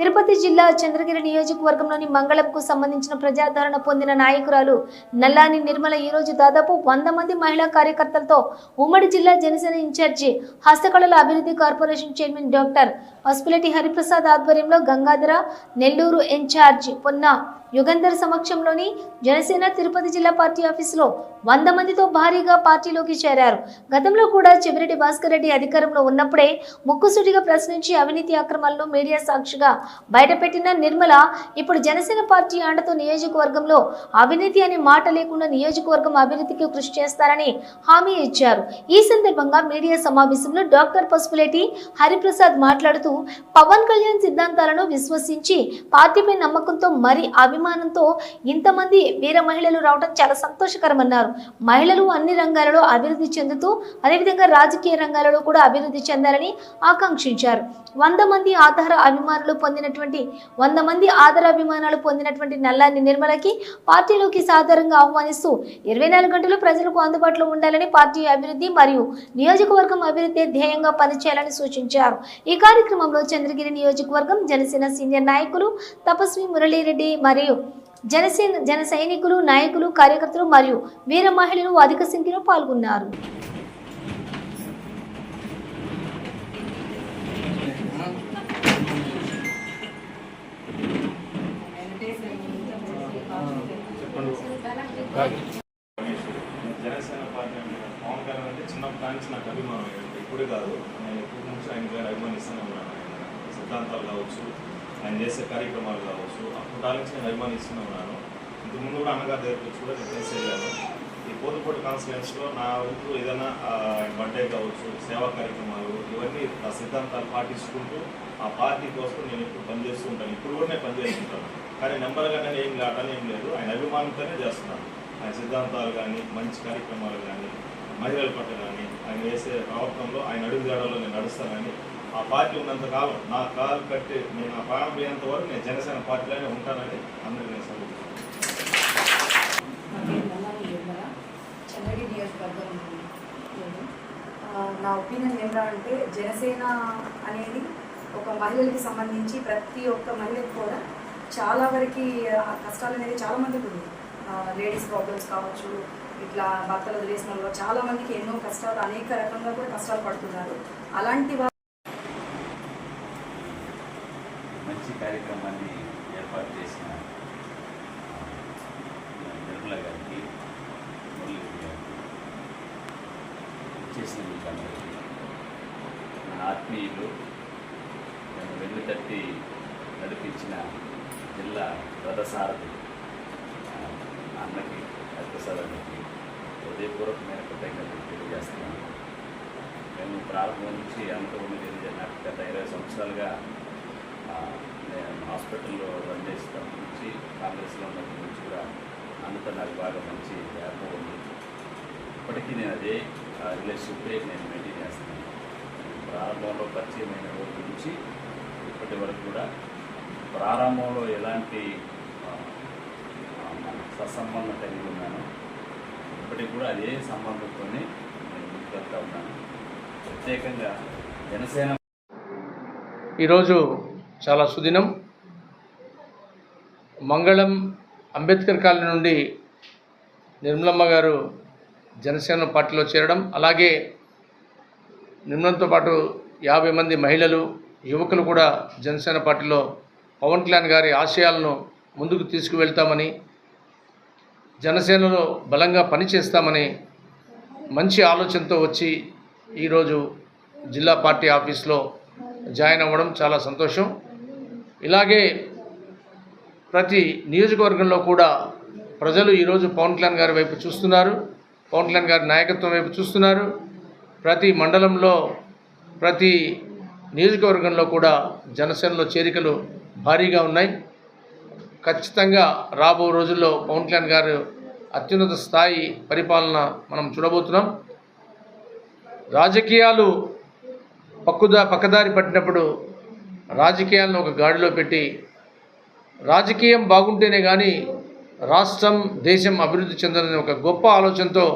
తిరుపతి జిల్లా చంద్రగిరి నియోజకవర్గంలోని మంగళంకు సంబంధించిన ప్రజాదరణ పొందిన నాయకురాలు నల్లాని నిర్మల ఈ రోజు దాదాపు వంద మంది మహిళా కార్యకర్తలతో ఉమ్మడి జిల్లా జనసేన ఇన్ఛార్జి హస్తకళల అభివృద్ధి corporation chairman doctor Pasupulati Hariprasad ఆధ్వర్యంలో గంగాధర నెల్లూరు ఇన్ఛార్జి పొన్న యుగంధర్ సమక్షంలోని జనసేన తిరుపతి జిల్లా పార్టీ ఆఫీసులో వంద మందితో భారీగా పార్టీలోకి చేరారు. గతంలో కూడా చెవిరెడ్డి భాస్కర్ రెడ్డి అధికారంలో ఉన్నప్పుడే ముక్కుసూటిగా ప్రశ్నించి అవినీతి అక్రమాలను మీడియా సాక్షిగా బయటపెట్టిన నిర్మల ఇప్పుడు జనసేన పార్టీ అండతో నియోజకవర్గంలో అవినీతి అనే మాట లేకుండా నియోజకవర్గం అభివృద్ధికి కృషి చేస్తారని హామీ ఇచ్చారు. ఈ సందర్భంగా మీడియా సమావేశంలో డాక్టర్ పసుపులేటి హరిప్రసాద్ మాట్లాడుతూ పవన్ కళ్యాణ్ సిద్ధాంతాలను విశ్వసించి పార్టీపై నమ్మకంతో మరి అభిమానంతో ఇంతమంది వీర మహిళలు రావడం చాలా సంతోషకరమన్నారు. మహిళలు అన్ని రంగాలలో అభివృద్ధి చెందుతూ అదేవిధంగా రాజకీయ రంగాలలో కూడా అభివృద్ధి చెందాలని ఆకాంక్షించారు. వంద మంది ఆధార అభిమానులు పొందినటువంటి వంద మంది ఆధార అభిమానాలు పొందినటువంటి నల్లాని నిర్మలకి పార్టీలోకి సాధారణంగా ఆహ్వానిస్తూ ఇరవై నాలుగు గంటలు ప్రజలకు అందుబాటులో ఉండాలని పార్టీ అభివృద్ధి మరియు నియోజకవర్గం అభివృద్ధి ధ్యేయంగా పనిచేయాలని సూచించారు. ఈ కార్యక్రమంలో చంద్రగిరి నియోజకవర్గం జనసేన సీనియర్ నాయకులు తపస్వి మురళీరెడ్డి మరియు మరియు జనసేన జన సైనికులు నాయకులు కార్యకర్తలు మరియు వీర మహిళలు అధిక సంఖ్యలో పాల్గొన్నారు. జనసేన పార్టీ పవన్ కళ్యాణ్ అంటే చిన్నప్పటి నుంచి నాకు అభిమానం. ఇప్పుడే కాదు నేను ఎప్పటి నుంచి ఆయన గారు అభిమానిస్తాను సిద్ధాంతాలు కావచ్చు ఆయన చేసే కార్యక్రమాలు కావచ్చు. అప్పుడు నుంచి నేను అభిమానిస్తూనే ఉన్నాను ఇంత ముందు కూడా అన్నగారి దగ్గరికి వచ్చి కూడా నేను చేసి వెళ్ళాను ఈ పోతుపోటు కాన్స్టిట్యున్సీలో నా వంతు ఏదైనా బర్త్డే కావచ్చు సేవా కార్యక్రమాలు ఇవన్నీ ఆ సిద్ధాంతాలు పాటించుకుంటూ ఆ పార్టీ కోసం నేను ఇప్పుడు పనిచేస్తూ ఉంటాను. ఇప్పుడు కూడా నేను పనిచేస్తుంటాను. కానీ నెంబర్గా నేను ఏం కాదని ఏం లేదు. ఆయన అభిమానంతోనే చేస్తున్నాను. ఆయన సిద్ధాంతాలు కానీ మంచి కార్యక్రమాలు కానీ మహిళల పట్ల కానీ ఆయన చేసే ప్రవర్తనలో ఆయన అడుగుజాడలో నేను నడుస్తానని ఆ పార్టీ ఉన్నంత కాలం నా కాలు కట్టి నేను ఆ ప్రాణం పోయేంత వరకు నేను జనసేన పార్టీలోనే ఉంటానని అందరికీ నేను సభ నా ఒపీనియన్ ఏంటా అంటే జనసేన అనేది ఒక మహిళలకి సంబంధించి ప్రతి ఒక్క మహిళకి కూడా చాలా వరకు ఆ కష్టాలు అనేది చాలా మందికి ఉంది లేడీస్ ప్రాబ్లమ్స్ కావచ్చు ఇట్లా భర్తలు వదిలేసిన వాళ్ళు చాలా మందికి ఎన్నో కష్టాలు అనేక రకంగా కూడా కష్టాలు పడుతున్నారు. అలాంటి మంచి కార్యక్రమాన్ని ఏర్పాటు చేసిన నిర్మల గారికి మురళి గారికి చేసిన మీకు నా ఆత్మీయులు నన్ను వెన్ను తట్టి నడిపించిన జిల్లా రథసారథి అన్నకి అర్థసారానికి హృదయపూర్వకమైన కృతజ్ఞతలు తెలియజేస్తున్నాను. మేము ప్రారంభం నుంచి అంత ఉన్నది నాకు గత ఇరవై సంవత్సరాలుగా హాస్పిటల్లో రన్ చేసినప్పటి నుంచి కాంగ్రెస్లో ఉన్నప్పటి నుంచి కూడా అందుకని నాకు బాగా మంచి వ్యాపం ఉంది. ఇప్పటికీ నేను అదే రిలేషన్షిప్పే నేను మెయింటైన్ చేస్తున్నాను. ప్రారంభంలో పరిచయమైన రోజు నుంచి ఇప్పటి వరకు కూడా ప్రారంభంలో ఎలాంటి సత్సంబంధం కలిగి ఉన్నాను ఇప్పటికి కూడా అదే సంబంధంతోనే నేను ముందుకెళ్తా ఉన్నాను. ప్రత్యేకంగా జనసేన ఈరోజు చాలా సుదినం. మంగళం అంబేద్కర్ కాలనీ నుండి నిర్మలమ్మ గారు జనసేన పార్టీలో చేరడం అలాగే నిర్మలంతో పాటు యాభై మంది మహిళలు యువకులు కూడా జనసేన పార్టీలో పవన్ కళ్యాణ్ గారి ఆశయాలను ముందుకు తీసుకువెళ్తామని జనసేనలో బలంగా పనిచేస్తామని మంచి ఆలోచనతో వచ్చి ఈరోజు జిల్లా పార్టీ ఆఫీస్లో జాయిన్ అవ్వడం చాలా సంతోషం. ఇలాగే ప్రతి నియోజకవర్గంలో కూడా ప్రజలు ఈరోజు పవన్ కళ్యాణ్ గారి వైపు చూస్తున్నారు. పవన్ కళ్యాణ్ గారి నాయకత్వం వైపు చూస్తున్నారు. ప్రతి మండలంలో ప్రతి నియోజకవర్గంలో కూడా జనసేనలో చేరికలు భారీగా ఉన్నాయి. ఖచ్చితంగా రాబో రోజుల్లో పవన్ కళ్యాణ్ గారు అత్యున్నత స్థాయి పరిపాలన మనం చూడబోతున్నాం. రాజకీయాలు పక్కుదా పక్కదారి పట్టినప్పుడు రాజకీయాలను ఒక గాడిలో పెట్టి రాజకీయం బాగుంటేనే కానీ రాష్ట్రం దేశం అభివృద్ధి చెందాలనే ఒక గొప్ప ఆలోచనతో